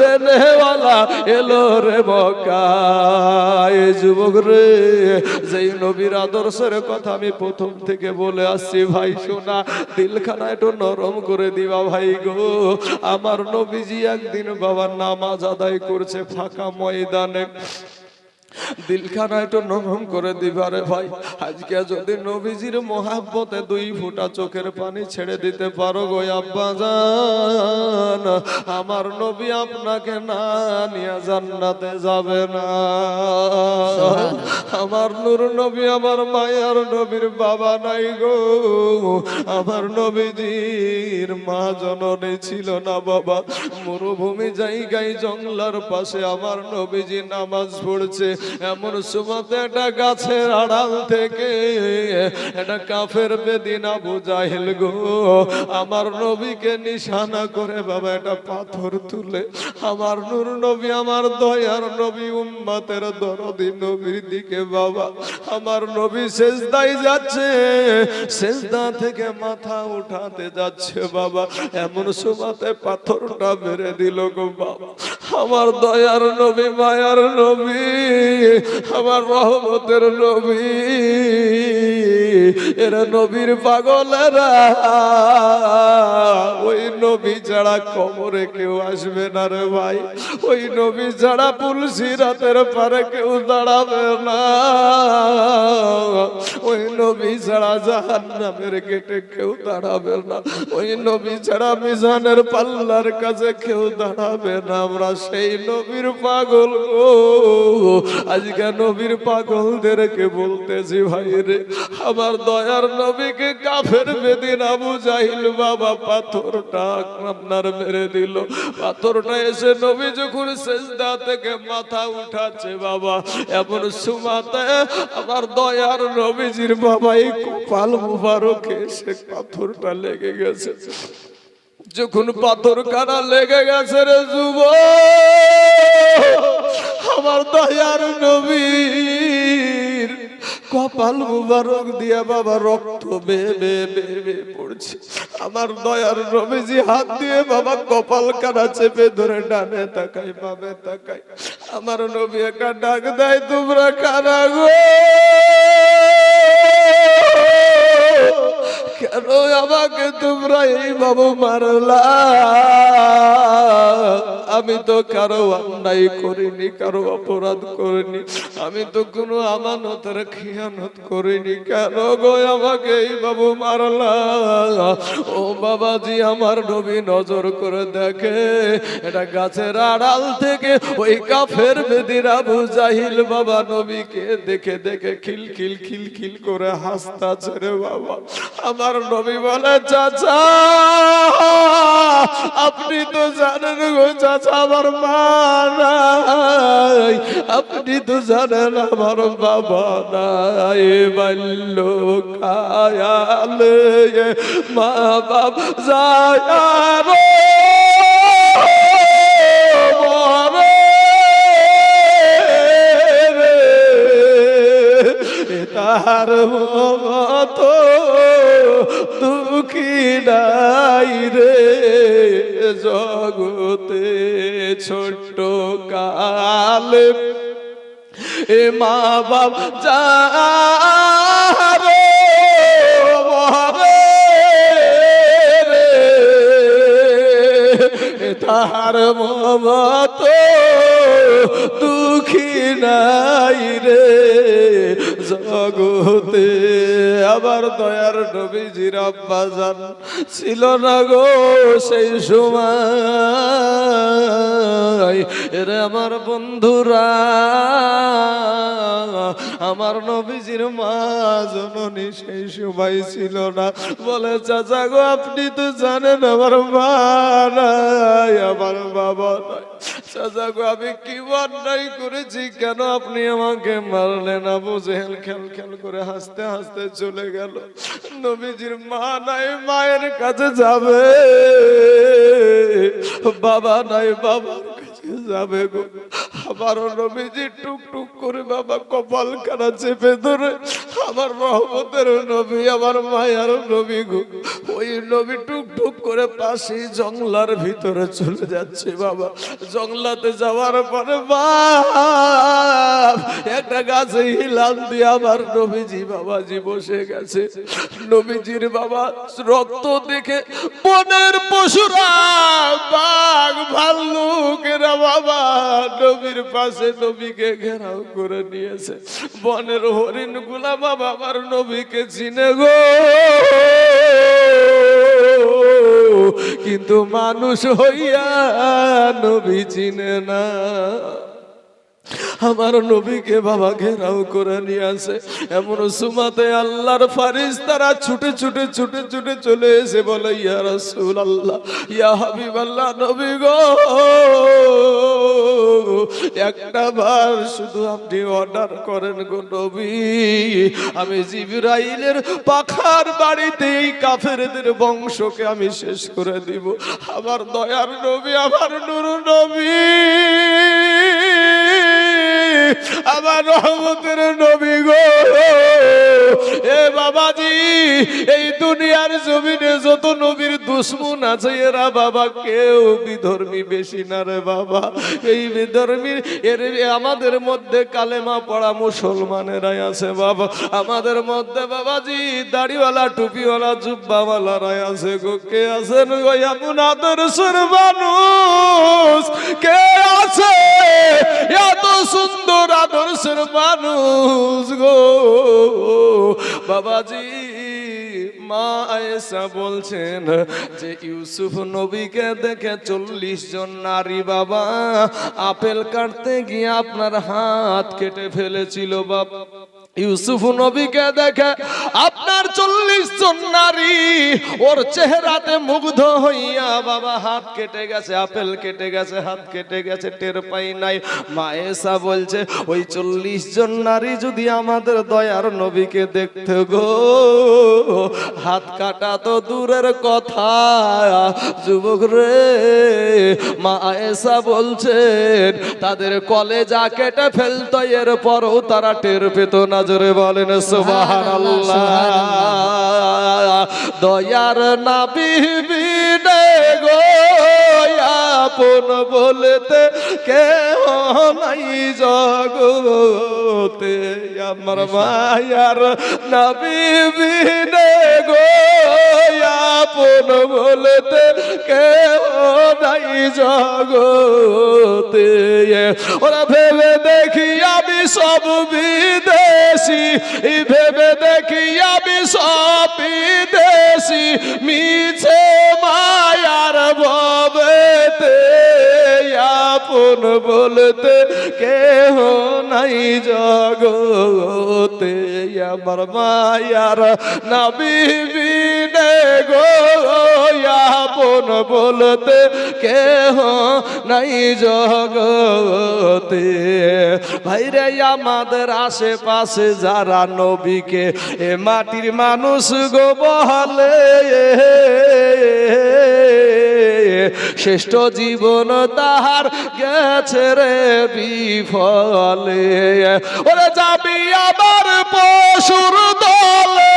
দেনেওয়ালা এলো রে মকায় যুবক রে, যেই নবীর আদর্শের কথা আমি প্রথম থেকে বলে আসছি, ভাই শোনা দিলখানা একটু নরম করে দিবা ভাই গো। আমার নবীজি একদিন বাবার নামাজ আদায় করছে ফাঁকা ময়দানে। দিলখানা একটু নরম করে দিবারে ভাই। আজকে যদি নবীজির মহাব্বতে দুই ফুটা চোখের পানি ছেড়ে দিতে পারো গো আব্বা জান। আমার নবী আপনাকে না নিয়ে জান্নাতে যাবে না। আমার নূর নবী আমার মায়ার নবীর বাবা নাই গো। আমার নবীজির মা জননী ছিল না বাবা। মরুভূমি জায়গায় জঙ্গলার পাশে আমার নবীজি নামাজ পড়ছে। এমন সুমাতে একটা গাছের আড়াল থেকে একটা কাফের বেদিন জাহেল গো, আমার নবীকে নিশানা করে বাবা একটা পাথর তুলে, আমার নূর নবী, আমার দয়ার নবী, উম্মাতের দরদি নবীর দিকে বাবা, আমার নবী শেষদাই যাচ্ছে শেষদা থেকে মাথা উঠাতে যাচ্ছে বাবা, এমন সুমাতে পাথরটা মেরে দিল গো বাবা, আমার দয়ার নবী, মায়ার নবী। আমার রহমতের নবী। এরা নবীর পাগলেরা, ওই নবী ছাড়া কবরে কেউ আসবে না রে ভাই। ওই নবী ছাড়া পুলসি রাতের পারে কেউ দাঁড়াবে না। ওই নবী ছাড়া জাহান নামের গেটে কেউ দাঁড়াবে না। ওই নবী ছাড়া মিজানের পাল্লার কাছে কেউ দাঁড়াবে না। আমরা সেই নবীর পাগল গো। আজকে নবীর পাগলদেরকে বলতেছি ভাই রে, আমার দয়ার নবীকে কাফের বেদিন আবু জাহিল বাবা পাথরটা আপনার মেরে দিল। পাথরটা এসে নবী যখন সেজদা থেকে মাথা উঠাচ্ছে বাবা, এমন সুমাতে আমার দয়ার নবীজির বাবা এই কপাল মুবারকে এসে পাথরটা লেগে গেছে। যখন পাথর কানা লেগে গেছে রে যুব আমার দয়ার নবীর কপাল মুবারক দিয়া বাবা রক্ত বে বে বে বে পড়ছে। আমার দয়ার রমেজি হাত দিয়ে বাবা কপাল কানা চেপে ধরে ডানে তাকাই বাবে তাকাই আমার নবী একা ডাক দেয়, তোমরা কারা গো? কেন আমাকে তোমরা এই বাবু মারলা? আমি তো কারও অন্যায় করিনি, কারও অপরাধ করিনি। আমি তো কোনো আমানতের খিয়ানত করিনি। কেন গো আমাকে এই বাবু মারলা? ও বাবাজি, আমার নবী নজর করে দেখে, এটা গাছের আড়াল থেকে ওই কাফের বেদির আবু জাহিল বাবা নবীকে দেখে দেখে খিল খিল খিল খিল করে হাসতা ছেড়ে বাবা। আমার নবী বলে, চাচা, আপনি তো জানেন গো চাচা, আমার মা নাই। আপনি তো জানেন আমার বাবা নাই। বাল্য কায়ালে মা বাপ যায় তার মত নাই রে জগতে ছোট্ট কাল। এ মা বাপ যারে মরে রে তার দুঃখী নাই রে জগতে। আবার দয়ার নবীজির আব্বা জান ছিল না গো সেই সময়। এরে আমার বন্ধুরা, আমার নবীজির মা জননী সেই সময় ছিল না। বলে, চাচা গো, আপনি তো জানেন আমার মা নাই, আমার বাবা নাই। চাচা গো, আমি কি অন্যায় করেছি কেন আপনি আমাকে মারলেন আবু জেহেল খেল খেল করে হাসতে হাসতে চলে গেল। নবীজির মা নাই, মায়ের কাছে যাবে। বাবা নাই বাবা কাছে যাবে গো। আবারও নবীজি টুক টুক করে বাবা কপাল কানা চেপে ধরে আমার রহমতের নবী, আমার মায়ার নবী গো। ওই নবী টুক টুক করে পাশে জংলার ভিতরে চলে যাচ্ছে বাবা। জংলাতে যাওয়ার পরে বাপ, একটা গাছে হিলাম দিয়ে আমার নবীজি বাবাজি বসে গেছে। নবীজির বাবা রক্ত দেখে বনের পশুরা বাঘ, ভাল্লুকেরা বাবা নবীর পাশে নবীকে ঘেরাও করে নিয়েছে। বনের হরিণগুলা বাবা আমার নবীকে চিনে গো। কিন্তু মানুষ হইয়া নবী চিনে না। আমার নবীকে বাবা ঘেরাও করে নিয়ে আসে। এমন সুমাতে আল্লাহর ফারিস তারা ছুটে ছুটে ছুটে ছুটে চলে এসে বলে, ইয়া রাসূল আল্লাহ ইয়া হাবিব আল্লাহ নবী গো, একটা বার শুধু আপনি অর্ডার করেন গো নবী। আমি জিবরাইলের পাখার বাড়িতে এই কাফেরদের বংশকে আমি শেষ করে দিব। আমার দয়ার নবী, আমার নুরু নবী। আমার রহমতের নবী গো। এ বাবাজি, এই দুনিয়ার জমিনে যত নবীর দুশ্মন আছে, এরা বাবা কেউ বিধর্মী বেশি না রে বাবা। এই বিধর্মীর এর আমাদের মধ্যে কালেমা পড়া মুসলমানেরাই আছে বাবা। আমাদের মধ্যে বাবাজি, দাড়িওয়ালা, টুপিওয়ালা, জুব্বাওয়ালারাই আছে গো। কে আছেন গো এমন আদর্শের মানুষ? কে এত সুন্দর আদর্শের মানুষ গো। বাবাজি, মা আয়েশা বলছেন যে, ইউসুফ নবীকে দেখে চল্লিশ জন নারী বাবা, আপেল কাটতে গিয়ে আপনার হাত কেটে ফেলেছিল বাবা ইউসুফ নবীকে দেখে, আপনার চল্লিশ জন নারী, ওর চেহারাতে মুগ্ধ হইয়া বাবা হাত কেটে গেছে, আপেল কেটে গেছে, হাত কেটে গেছে, টের পাই নাই। মায়েসা বলছে, ওই চল্লিশ জন নারী যদি আমাদের দয়ার নবীকে দেখতে গো, হাত কাটা তো দূরের কথা, যুবক রে। মা আয়েশা বলছেন, তাদের কলেজা কেটে ফেলতো এর পরও তারা টের পেত না জোরে বলেন সুবাহ দয়ার না বিবিনে গো আপন বলতে কেহ নাই জগতে। আমার মায়ার নবীনে গো আপন বলতে কেহ নাই জগতে। ওরা ভেবে দেখি আমি সব বিদেশি ভেবে দেখি আমি সব বিদেশি মিছে আপন বলতে কেহ নাই জগতে? আমার মায়ার নবীনে গো, আপন বলতে কেহ নাই জগতে? ভাইরে, আমাদের আশেপাশে যারা নবীকে, এ মাটির মানুষ গো বলে শ্রেষ্ঠ জীবন তাহার গেছে রে বিফলে। ওরে যাবি আবার পশুর দলে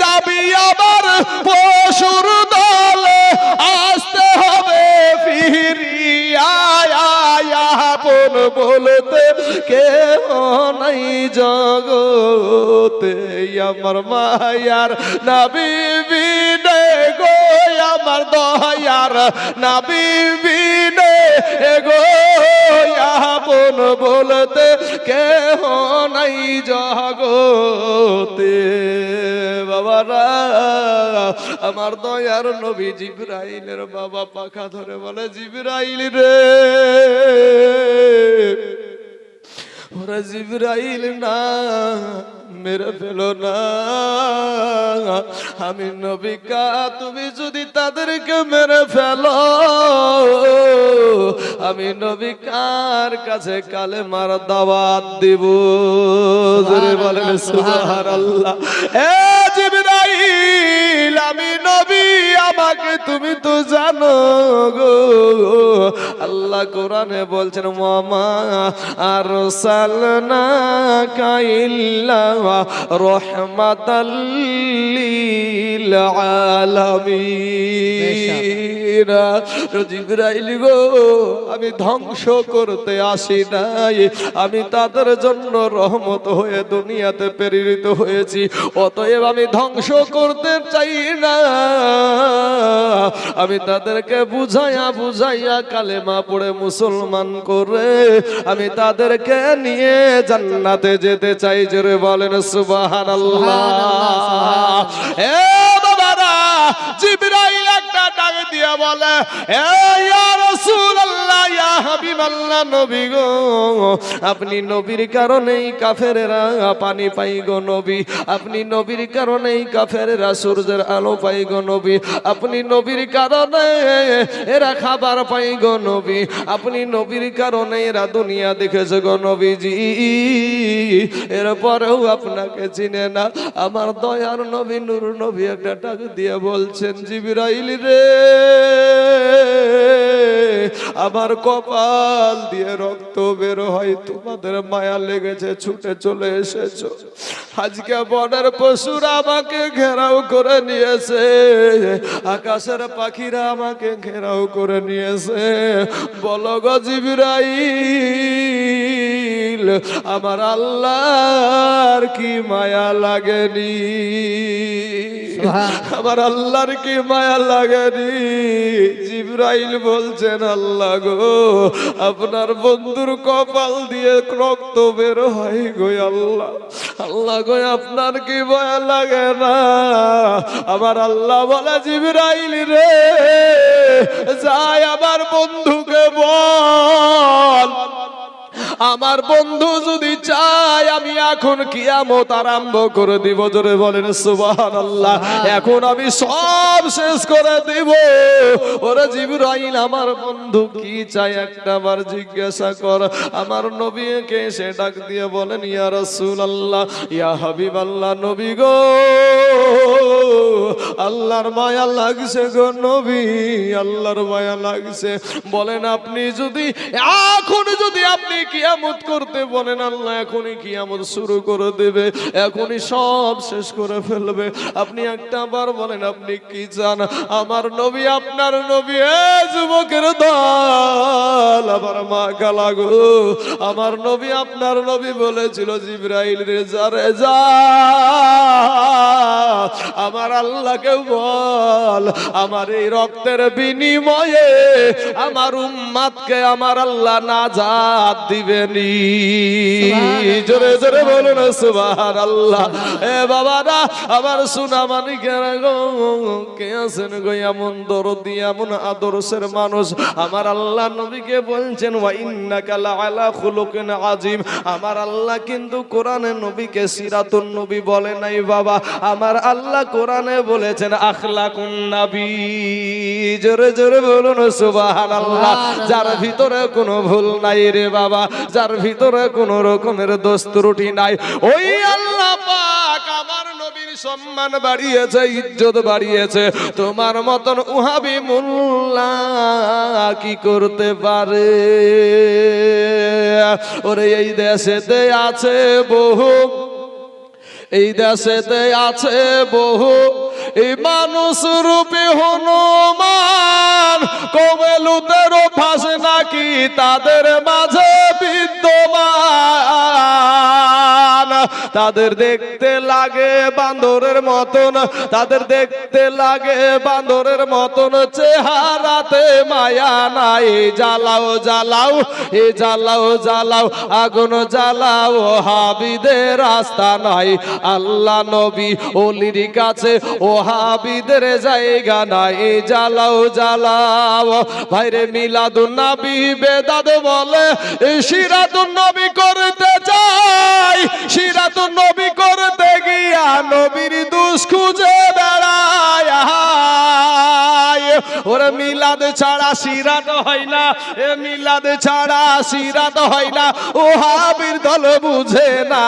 যাবি আবার পশুর দলে। আসতে হবে ফিরিয়া বলতে কেহ নাই জগতে। আমার মায়ার নাবি বিনে গো আমার দয়ার নাবি বিনে এগো, আপন বলতে কেহ নাই জগতে। বাবারা, আমার দয়ার নবী জিব্রাইলের বাবা পাখা ধরে বলে, জিব্রাইল রে। ওরা জিব্রাইল না মেরে ফেলো না। আমি নবিকা তুমি যদি তাদেরকে মেরে ফেলো আমি নবিকার কাছে কালে মার দাওয়াত দিব? বলেন সুবহানাল্লাহ। এ তুমি তো জানো গো। আল্লাহ কোরআনে বলছেন মামা আর সালনা কাইল্লা রহমাতাল্লিল আলামিন। জিবরাইল গো আমি ধ্বংস করতে আসি নাই। আমি তাদের জন্য রহমত হয়ে দুনিয়াতে প্রেরিত হয়েছি। অতএব আমি ধ্বংস করতে চাই না। আমি তাদেরকে বুঝাইয়া বুঝাইয়া কালেমা পড়ে মুসলমান করে আমি তাদেরকে নিয়ে জান্নাতে যেতে চাই। জোরে বলেন সুবহানাল্লাহ। এ বাবারা ডাক দিয়া বলে এ ইয়া রাসূলুল্লাহ ইয়া হাবিবাল্লাহ নবী গো। আপনি নবীর কারণেই কাফেরেরা পানি পাই গো নবী। আপনি নবীর কারণেই কাফেরেরা সূর্যের আলো পাই গো নবী। আপনি নবীর কারণে এরা খাবার পাই গো নবী। আপনি নবীর কারণে এরা দুনিয়া দেখেছে গো নবীজি। এরপরেও আপনাকে চিনে না। আমার দয়ার নবী, নূর নবী একটা টাক দিয়ে বলছেন, জিবিরাইল রে, আমার কপাল দিয়ে রক্ত বের হয়, তোমাদের মায়া লেগেছে, ছুটে চলে এসেছ। আজকে বনের পশুরা আমাকে ঘেরাও করে নিয়েছে, আকাশের পাখিরা আমাকে ঘেরাও করে নিয়েছে। বলো গো জিবরাইল, আমার আল্লাহর কি মায়া লাগেনি? আমার আল্লাহর কি মায়া লাগেনি জিব্রাইল বলছেন, আল্লাহ গো, আপনার বন্ধুর কপাল দিয়ে রক্ত বের হয় গো আল্লাহ। আল্লাহ গো, আপনার কি মায়া লাগে না? আমার আল্লাহ বলে, জিব্রাইল রে, যাই আমার বন্ধুকে বল। আমার বন্ধু যদি চায়, আমি এখন কিয়ামত আরম্ভ করে দিব। জোরে বলেন সুবাহান আল্লাহ এখন আমি সব শেষ করে দিব। ওরে জিবরাইল, আমার বন্ধু কি চাই একটা বার জিজ্ঞাসা কর। আমার নবীকে সে ডাক দিয়ে বলেন, ইয়া রাসূল আল্লাহ ইয়া হাবিব আল্লাহ নবী গো, আল্লাহর মায়া লাগছে গো নবী, আল্লাহর মায়া লাগছে। বলেন, আপনি যদি, এখন যদি আপনি কিয়ামত করতে বলেন, আল্লাহ এখনই কিয়ামত শুরু করে দেবে, এখনই সব শেষ করে ফেলবে। আপনি একটা বার বলেন, আপনি কি চান? আমার নবী, আপনার নবী, এ যুবকের দল, আমার মা গালাগো আমার নবী, আপনার নবী বলেছিল, জিব্রাইল রে, যা রে, যা। আমার আল্লাহকে বল, আমার এই রক্তের বিনিময়ে আমার উম্মাদকে, আমার আল্লাহ নাজাত দিবেনি। জোরে জোরে বলুন সুবহান আল্লাহ এ বাবারা আমার সোনা মানিকের গো কে আছেন গো? এমন দরদি এমন আদর্শের মানুষ। আমার আল্লাহ নবীকে বলছেন ওয়া ইন্নাকা লাআলা খুলুকিন আজিম আমার আল্লাহ কিন্তু কোরআনে নবীকে সিরাতুন নবী বলে নাই বাবা। আমার আল্লাহ কোরআনে বলেছেন আখলাকুন নবী। জোরে জোরে বলুন সুবহানাল্লাহ। যার ভিতরে কোনো ভুল নাই রে বাবা। যার ভিতরে কোন রকমের দোষ নাই। ওই আল্লাহ সম্মান বাড়িয়েছে, ইজ্জত বাড়িয়েছে। তোমার মতন উহাবি মোল্লা কি করতে পারে? ওরে, এই দেশেতে আছে বহু এই দেশেতে আছে বহু এই মানুষ রূপে হনুমান। কমেলুদের ফাঁসে নাকি তাদের মাঝে বিদ্যমান? তাদের দেখতে লাগে বান্দরের মতন, তাদের দেখতে লাগে বান্দরের মতন, চেহারাতে মায়া নাই। জ্বালাও জ্বালাও, এ জ্বালাও জ্বালাও, আগুন জ্বালাও, হাবিদের রাস্তা নাই। আল্লাহ নবী ওলির কাছে ও হাবিদের জায়গা নাই। জ্বালাও জ্বালাও, ভাইরে মিলাদুন নবী বেদাদ বলে সিরাতুন নবী করতে চাই। সিরাতুন নবী করতে গিয়া নবীর দুষ খুঁজে ওরে মিলাদ ছাড়া সিরাত হয় না, এ মিলাদ ছাড়া সিরাত হয় না। ও হাবির দল বুঝে না,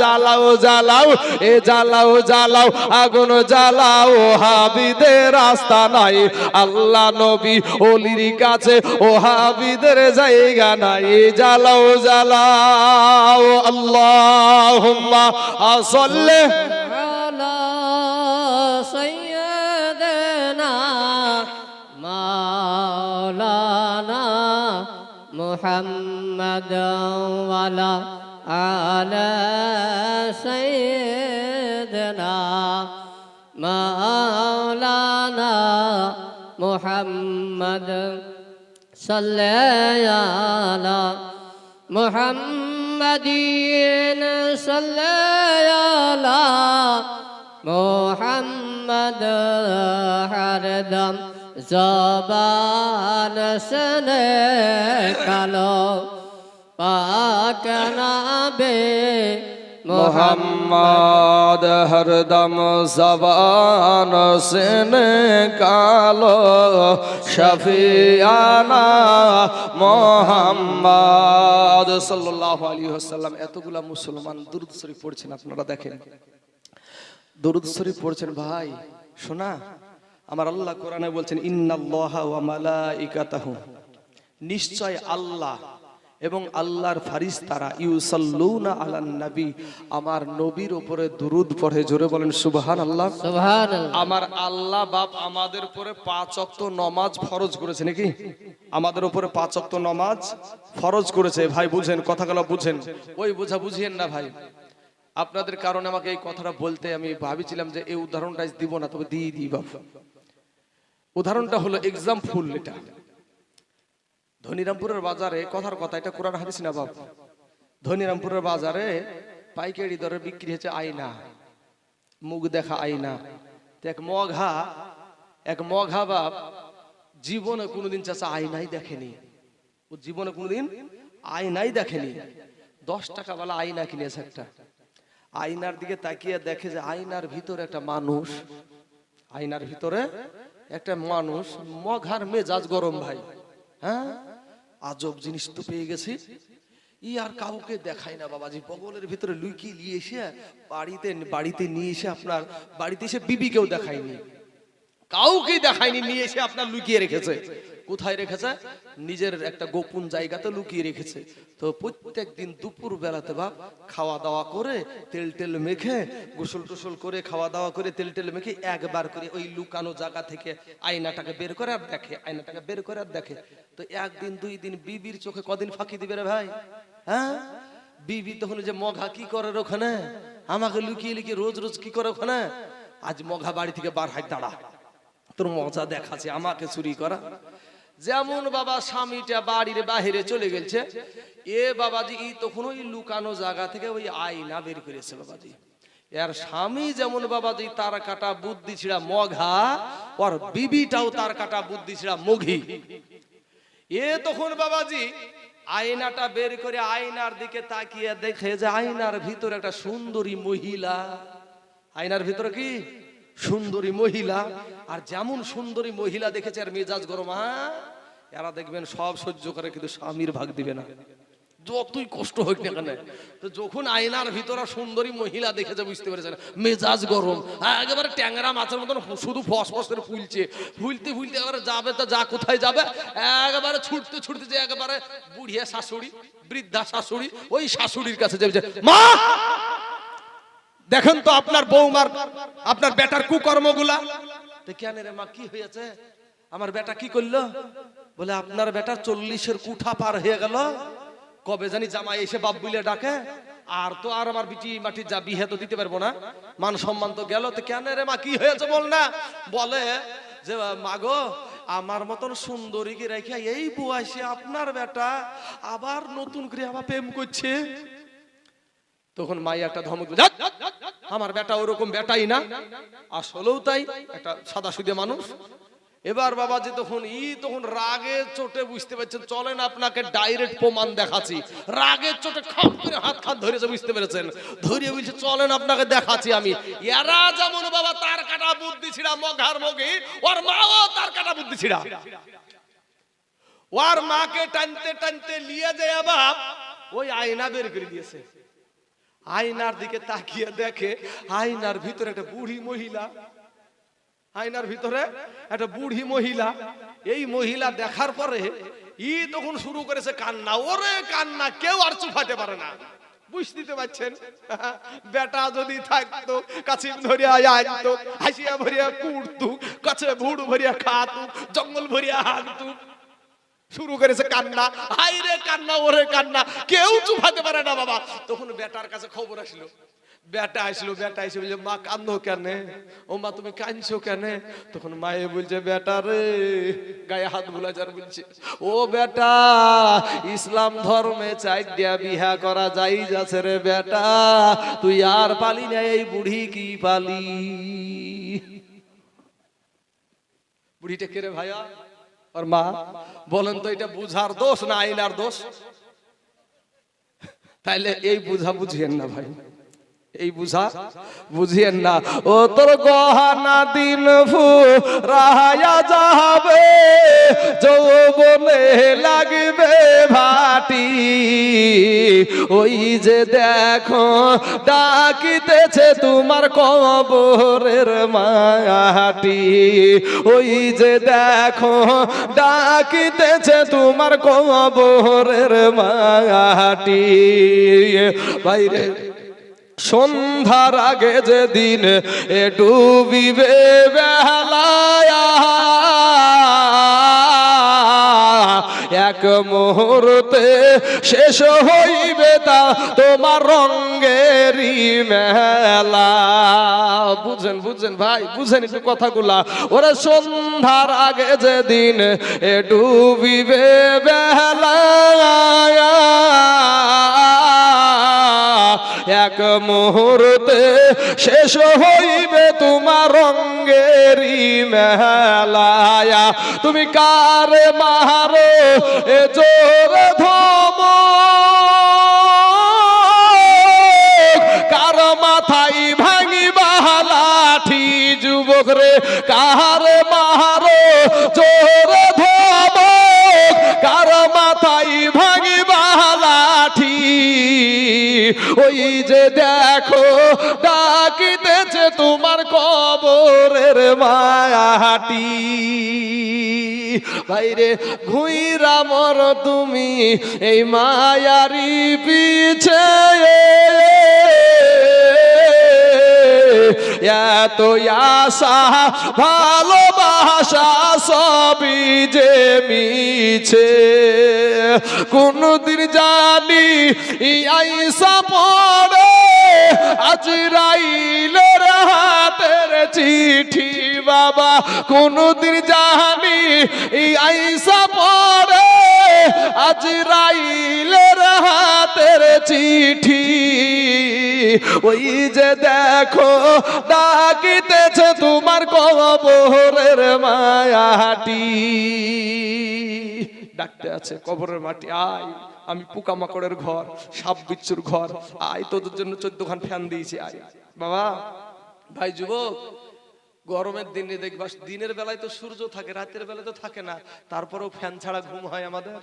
জ্বালাও জ্বালাও, এ জ্বালাও জ্বালাও, আগুন জ্বালাও, হাবিদের রাস্তা নাই। আল্লাহ নবী অলির কাছে, ও হাবিদের জায়গা নাই। জ্বালাও জ্বালাও, আল্লাহ। اللهم صل على سيدنا مولانا محمد وعلى على سيدنا مولانا محمد صلى على محمد صلى على محمد হরদম জবান সনে কালো পাক নাবে মোহাম্মদ হরদম জবান সেনে কালো শফিয়ানা মোহাম্মদ সাল্লাল্লাহু আলাইহি ওয়াসাল্লাম। এতগুলা মুসলমান দুরূদ শরীফ পড়ছেন, আপনারা দেখেন। দুরূদ শরীফ পড়ছেন, ভাই, শোনা, আমার আল্লাহ কোরআনে বলছেন, ইন্নাল্লাহা ওয়া মালাইকাতাহু। নিশ্চয় আল্লাহ এবং আল্লাহর ফারিস্তারা ইউসাল্লুনা আলান নবী আমার নবীর উপরে দুরুদ পড়ে জোরে বলেন সুবহান আল্লাহ আমার আল্লাহ বাপ আমাদের উপরে পাঁচ অক্ত নমাজ ফরজ করেছে নাকি? আমাদের উপরে পাঁচ অক্ত নমাজ ফরজ করেছে। ভাই বুঝেন কথাগুলো বুঝেন। ওই বোঝা বুঝিয়েন না ভাই। আপনাদের কারণে আমাকে এই কথাটা বলতে আমি ভাবিছিলাম যে এই উদাহরণটা দিব না তবে দিয়ে দিই বাপ। উদাহরণটা হলো এক্সাম্পল এটা ধনিরামপুরের বাজারে, কথার কথা, এটা কোরআন, হাদিস না বাপ? ধনিরামপুরের বাজারে পাইকারি দরে বিক্রি হচ্ছে আয়না। মুখ দেখা আয়না। এক মঘা এক মঘা বাপ জীবনে কোনোদিন চাচা আয়নাই দেখেনি। ও জীবনে কোনোদিন আয়নাই দেখেনি। দশ টাকা বেলা আয়না কিনেছে একটা। আয়নার দিকে তাকিয়ে দেখে যে আয়নার ভিতরে একটা মানুষ। আয়নার ভিতরে একটা মানুষ। মঘার মেজাজ গরম ভাই। হ্যাঁ? আজব জিনিস তো পেয়ে গেছি। ই আর কাউকে দেখায় না বাবাজি, বগলের ভিতরে লুকিয়ে নিয়ে এসে, বাড়িতে বাড়িতে নিয়ে এসে আপনার, বাড়িতে এসে বিবিকেও দেখায়নি। কাউকে দেখায়নি, নিয়ে এসে আপনার লুকিয়ে রেখেছে। কোথায় রেখেছে? নিজের একটা গোপন জায়গাতে লুকিয়ে রেখেছে। তো প্রত্যেক দিন দুপুর বেলাতে বাপ খাওয়া দাওয়া করে তেল টেল মেখে, গোসল টোসল করে, খাওয়া দাওয়া করে, তেল টেল মেখে একবার করে ওই লুকানো জায়গা থেকে আয়নাটাকে বের করে আর দেখে, আয়নাটাকে বের করে আর দেখে। তো একদিন, দুই দিন বিবির চোখে কদিন ফাঁকি দিবে রে ভাই? হ্যাঁ? বিবি তখন যে মঘা কি করে ওখানে? আমাকে লুকিয়ে লুকিয়ে রোজ রোজ কি করে ওখানে? আজ মঘা বাড়ি থেকে বার হাত দাঁড়া। তোর মজা দেখাচ্ছে, আমাকে চুরি করা। যেমন বাবা স্বামীটা বাড়ির বাহিরে চলে গেছে, এ বাবাজি তখন ওই লুকানো জায়গা থেকে ওই আয়না বের করেছে বাবাজি। এর স্বামী যেমন বাবাজি তার কাটা বুদ্ধি ছিড়া মঘা, ওর বিবিটাও তার কাটা বুদ্ধি ছিড়া মঘি। এ তখন বাবাজি আয়নাটা বের করে আয়নার দিকে তাকিয়ে দেখে যে আয়নার ভিতরে একটা সুন্দরী মহিলা। আয়নার ভিতরে কি? সুন্দরী মহিলা আর যেমন সুন্দরী মহিলা দেখেছে আর মেজাজ গরম? এরা দেখবেন সব সহ্য করে কিন্তু স্বামীর ভাগ দিবে না। যতই কষ্ট হোক না কেন তো যখন আয়নার ভিতরে সুন্দরী মহিলা দেখেছে বুঝতে পেরেছেন? মেজাজ গরম একেবারে ট্যাংরা মাছের মতন শুধু ফস ফস করে ফুলছে। ফুলতে ফুলতে একেবারে যাবে তো যা কোথায় যাবে একেবারে ছুটতে ছুটতে যে একেবারে বুড়িয়া শাশুড়ি বৃদ্ধা শাশুড়ি ওই শাশুড়ির কাছে যাবে যে, মা! দেখেন তো আপনার বৌমার, আপনার বেটার কুকর্মগুলা। কেন রে মা, কি হয়েছে? আমার বেটা কি করল? বলে, আপনার বেটা চল্লিশের কুঠা পার হয়ে গেল। কবে জানি জামাই এসে বাপ বুলে ডাকে। আর তো আর আমার বিটি মাটি যা বিহে তো দিতে পারব না। মান সম্মান তো গেল। তো কেন রে মা, কি হয়েছে বল না? বলে যে, মাগো, আমার মতন সুন্দরীকে রেখে এই বয়সে আপনার বেটা আবার নতুন করে আবার প্রেম করছে। তখন মাই একটা ধমক আমার বেটা ওরকম বেটাই না। আসলেও তাই, একটা সাদা সুদে মানুষ। এবার বাবাজি তখন ই তখন রাগের চোটে বুঝতে পারছেন চলেন আপনাকে ডাইরেক্ট প্রমাণ দেখাচ্ছি। রাগের চোটে খাপ করে হাত খাত ধরেছে, বুঝতে পেরেছেন? ধরিয়ে বলছে, চলেন আপনাকে দেখাচ্ছি আমি। এরা যেমন বাবা তার কাটা বুদ্ধি ছিড়া, মঘার মগি, ওর মাও তার কাটা বুদ্ধি ছিড়া। ওর মাকে টানতে টানতে নিয়ে যায় বাপ, ওই আয়না বের করে দিয়েছে। আয়নার দিকে তাকিয়ে দেখে, আয়নার ভিতরে একটা বুড়ি মহিলা। আয়নার ভিতরে একটা বুড়ি মহিলা। এই মহিলা দেখার পরে ই তখন শুরু করেছে কান্না। ওরে কান্না, কেউ আর চুপাতে পারে না। বুঝতে পারছেন? বেটা যদি থাকতো কাছে ধরিয়া আনতো, হাসিয়া ভরিয়া কুড়তু, কাছে ভুড় ভরিয়া খাতু, জঙ্গল ভরিয়া হাঁটতু শুরু করেছে কান্না। হাই রে কান্না, ওরে কান্না। কেউ চুপাতে পারে না বাবা। তখন বেটার কাছে খবর আসলো। বেটা আসলো, বেটা এসে বলছে, মা কান্দো কেন? ও মা, তুমি কাঁদছো কেন? তখন মায়ে বলছে, বেটা রে, গায়ে হাত বুলাচার বলছে, ও বেটা, ইসলাম ধর্মে চাইডিয়া বিহা করা যাই যাচ্ছে রে বেটা, তুই আর পালি না, এই বুড়ি কি পালি? বুড়িটা কে রে ভাইয়া? আর মা, বলেন তো এটা বুঝার দোষ না আইনার দোষ? তাইলে এই বুঝা বুঝিয়েন না ভাই। এই বুঝা বুঝিয়েন না। ও তোর গহানা দিন ফু, রাহায়া যাবে, যৌবনে লাগবে ভাটি। ওই যে দেখো ডাকিতেছে তোমার কবরের মাটি ওই যে দেখো, ডাকিতেছে তোমার কবরের মাটি বাইরে, সন্ধ্যার আগে যেদিন এ ডুবিবে বেহালায়া এক মুহূর্তে শেষ হইবে তা তোমার রঙ্গেরই মেলা। বুঝেন বুঝেন ভাই, বুঝেন একটু কথাগুলা। ওরা সন্ধ্যার আগে যেদিন এ ডুবিবে বেলা, এক মুহূর্তে শেষ হইবে তোমার রঙ্গেরই মেলায়া তুমি কারে মারো এ জোর ধম। কার মাথায় ভাঙি বাহালাঠি যুবক রে কার মারো জোর ধম। কার মাথায় ভাঙি বাহালাঠি ওই যে দেখো, ডাকিতেছে তোমার কবরের মায়াটি। ভাইরে ঘুইরা মর তুমি, এই মায়ারি পিছে। এত আশা, ভালোবাসা সবই যে মিছে। কোনদিন জানি ই আইসা পড়ে, আজ রাইলের হাতের চিঠি বাবা, কোনদিন জানি আইসা পড়ে। আজ রাইলের হাতের চিঠি। ওই যে দেখো, ডাকিতেছে তোমার কবরের মায়াটি। ডাকতে আছে কবরের মাটি, আয়, আমি পোকামাকড়ের ঘর, সাপ বিচ্ছুর ঘর। আয়, তোদের জন্য চোদ্দ খান ফ্যান দিয়েছি, আয়। বাবা ভাই যুবক, গরমের দিনে দেখবা দিনের বেলায় তো সূর্য থাকে, রাতের বেলায় তো থাকে না, তারপরেও ফ্যান ছাড়া ঘুম হয় আমাদের।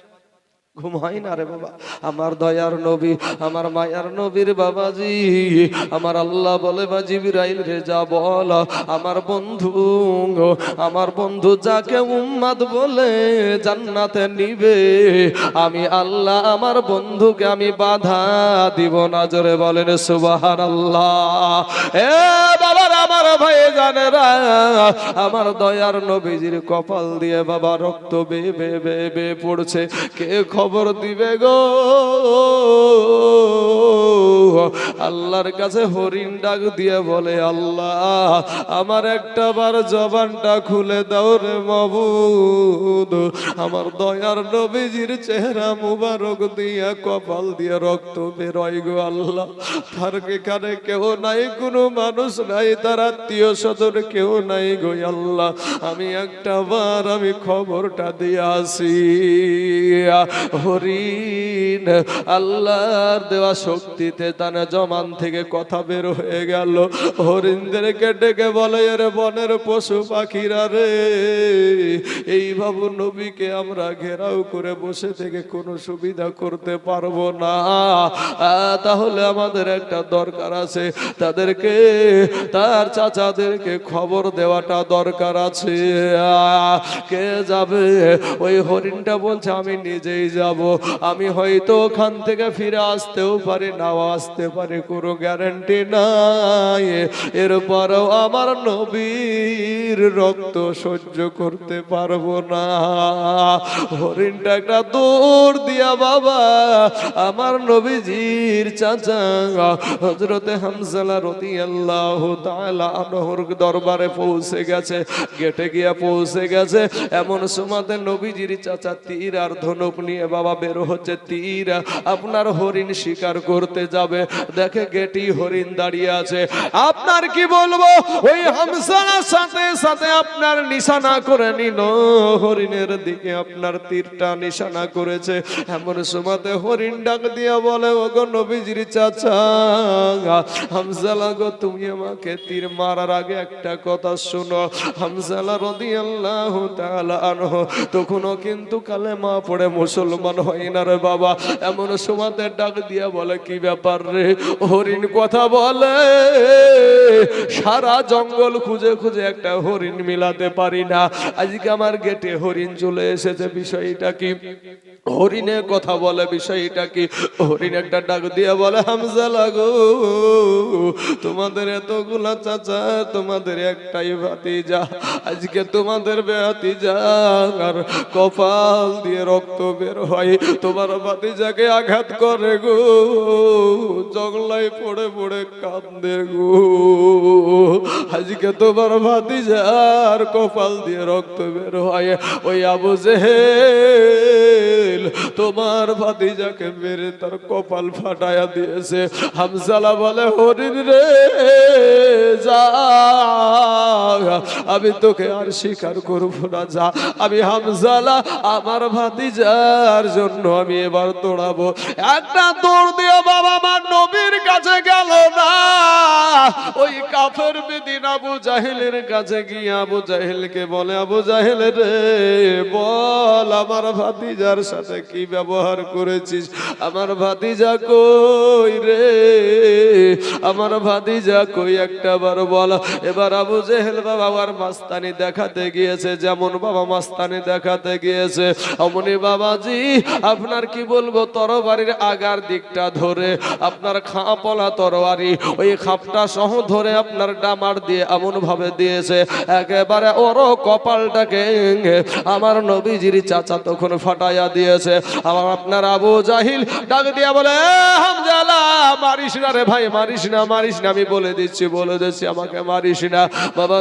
ঘুম হয় না রে বাবা। আমার দয়ার নবী, আমার মায়ার নবীর বাবাজি। আমার আল্লাহ বলে বা জিবিরাইল রে, যা বল। আমার বন্ধু আমার বন্ধু যাকে উম্মাদ বলে জান্নাতে নিবে। আমি আল্লাহ, আমার বন্ধুকে আমি বাধা দিব না। জোরে বলেন সুবাহান আল্লাহ এ বাবার আমার ভাই জানেরা আমার দয়ার নবীজির কপাল দিয়ে বাবা রক্ত বে বে বে বে পড়ছে। কে খবর দিবে গো। আল্লাহর কাছে হরিণ ডাক দিয়ে বলে, আল্লাহ, আমার একটা বার জবানটা খুলে দাও রে মাবুদ। আমার দয়ার নবীজির চেহারা মুবারক দিয়া, কপাল দিয়ে রক্ত বেরোয় গো আল্লাহ। তার এখানে কেউ নাই, কোনো মানুষ নাই, তার আত্মীয় স্বজন কেউ নাই গো আল্লাহ। আমি একটা বার আমি খবরটা দিয়ে আসি। হরিণ আল্লাহর দেওয়া শক্তিতে তানে জমান থেকে কথা বের হয়ে গেল। হরিণদেরকে ডেকে বলে, এর বনের পশু পাখিরা রে, এই বাবু নবীকে আমরা ঘেরাও করে বসে থেকে কোনো সুবিধা করতে পারব না। তাহলে আমাদের একটা দরকার আছে। তাদেরকে, তার চাচাদেরকে খবর দেওয়াটা দরকার আছে। কে যাবে? ওই হরিণটা বলছে, আমি নিজেই যাব। আমি হয়তো ওখান থেকে ফিরে আসতেও পারি, নাও আসতে পারি, কোনো গ্যারান্টি নাই। এরপরেও আমার নবীর রক্ত সহ্য করতে পারব না। হরিণটা একটা দৌড় দিয়া বাবা, আমার নবীজির চাচা হজরতে হামজালা রতি আল্লাহ আনহর দরবারে পৌঁছে গেছে গেটে গিয়া পৌঁছে গেছে। এমন সময়তে নবীজির চাচা তীর আর ধনুক নিয়ে বাবা, বের হচ্ছে তীর। আপনার হরিণ শিকার করতে যাবে। দেখে গেটি হরিণ দাঁড়িয়ে আছে। আপনার কি বলব? ওই হামসালার সাথে সাথে আপনার নিশানা করে নিল। হরিণের দিকে আপনার তীরটা নিশানা করেছে। এমন সময়তে হরিণ ডাক দিয়া বলে ও গো নবীজির চাচা হামজালা গো, তুমি আমাকে তীর মারার আগে একটা কথা শোনো। হামসালা রদি আল্লাহ তখনও কিন্তু কালেমা পড়ে মুসলমান হয় না রে বাবা। এমন সমাদের ডাক দিয়া বলে, কি ব্যাপার রে? হরিণ কথা বলে। সারা জঙ্গল খুঁজে খুঁজে একটা হরিণ মিলাতে পারি না। আজকে আমার গেটে হরিণ চলে এসেছে, বিষয়টা কি? হরিণের কথা বলে বিষয়টা কি? হরিণ একটা ডাক দিয়ে বলে, হামজা লাগো, তোমাদের এতগুলা চাচা, তোমাদের একটাই ভাতি যা আজকে তোমাদের ভাতিজা, আর কপাল দিয়ে রক্ত বের হয়, তোমার ভাতিজাকে আঘাত করে গো জগলাই পড়ে পড়ে কান্দে গো, আজকে তোমার ভাতিজার কপাল দিয়ে রক্ত বের হয়। ওই আবু জেহেল তোমার ভাতিজাকে মেরে তার কপাল ফাটায়া দিয়েছে। হামসালা বলে, হরিণ রে, যা, আমি তোকে আর স্বীকার করব না, যা। আমি হামজালা, আমার ভাতিজার জন্য আমি এবার দৌড়াবো। একটা দৌড় দিয়ে বাবা আমার নবীর কাছে গেল না। ওই কাফের বেদিন আবু জাহেলের কাছে গিয়ে আবু জাহেলকে বলে, আবু জাহেল রে, বল আমার ভাতিজার সাথে কি ব্যবহার করেছিস? আমার ভাতিজা কই রে? আমার ভাতিজা কই? একটা বার বল। এবার আবু জেহেল বাবা আবার মাস্তানি দেখাতে গিয়েছে, যেমন বাবা মাস্তানি দেখাতে গিয়েছে। অমনি বাবাজি, আপনার কি বলব, তরবারির আগার দিকটা ধরে, আপনার খাপলা তরবারি, ওই খাপটা সহ ধরে আপনার ডামার দিয়ে এমন ভাবে দিয়েছে। একেবারে ওরও কপালটাকে আমার নবীজির চাচা তখন ফাটাইয়া দিয়েছে। আমার আপনার আবু জাহিল ডাক দিয়া বলে মারিস না রে ভাই, মারিস না মারিস না। আমি বলে দিচ্ছি বলে দিচ্ছি, আমাকে মারিস না। বাবা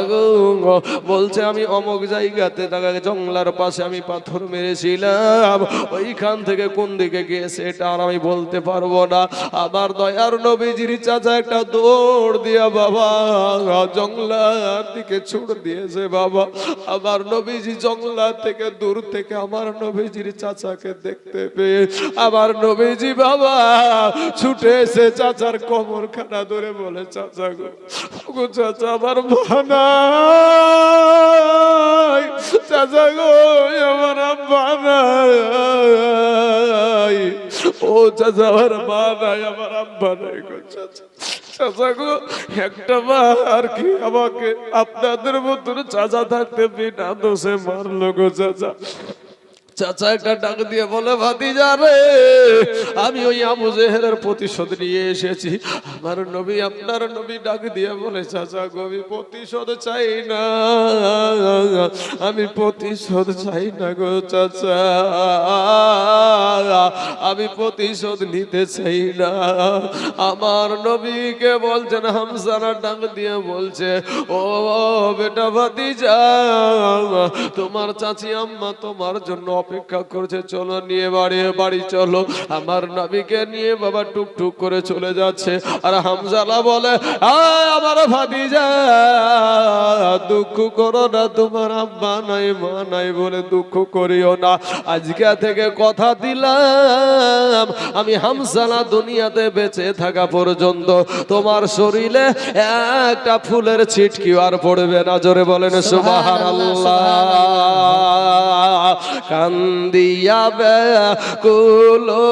বলছে, আমি অমুক জায়গাতে তাকে জঙ্গলার পাশে আমি পাথর মেরেছিলাম। ওইখান থেকে কোন দিকে গিয়েছে এটা আর আমি বলতে পারব না। আমার দয়ার নবীজির চাচা একটা দৌড় দিয়া বাবা, জঙ্গলার দিকে ছুট দিয়েছে বাবা। আমার নবীজি জঙ্গলা থেকে দূর থেকে আমার নবীজির চাচাকে দেখতে পেয়ে আমার নবীজি বাবা ছুটে এসে চাচার কোমর খানা ধরে বলে, চাচা গো চাচা আমার বানাই চাচা গো আমার বানাই ও চাচা, আমার বানাই আমার আব্বা নাই গো চাচা। চাচা গো, একটা বার কি আমাকে আপনাদের মতন চাচা থাকতে বিনা দোষে মারলো গো চাচা। চাচা একটা ডাক দিয়ে বলে, ভাতিজা রে, আমি ওই আবু জেহেলের প্রতিশোধ নিয়ে এসেছি। আমার নবী, আপনার নবী ডাক দিয়ে বলে, চাচা গবি প্রতিশোধ চাই না, আমি প্রতিশোধ চাই না গো, চাচা। আমি প্রতিশোধ নিতে চাই না। আমার নবীকে বলছেন হামসানা ডাক দিয়ে বলছে, ও বেটা ভাতিজা, তোমার চাচি আম্মা তোমার জন্য অপেক্ষা করছে চলো নিয়ে বাড়ি বাড়ি চলো। আমার নবীকে নিয়ে বাবা টুকটুক করে চলে যাচ্ছে। আর হামজালা বলে "আয় আমার ভাতিজা দুঃখ করো না তোমার আব্বা নাই মা নাই বলে দুঃখ করিও না। আজকে থেকে কথা দিলাম আমি হামসালা দুনিয়াতে বেঁচে থাকা পর্যন্ত। তোমার শরীরে একটা ফুলের ছিটকি আর পড়বে না। জোরে বলেন আল্লাহ কান্দিয়া বে কুলো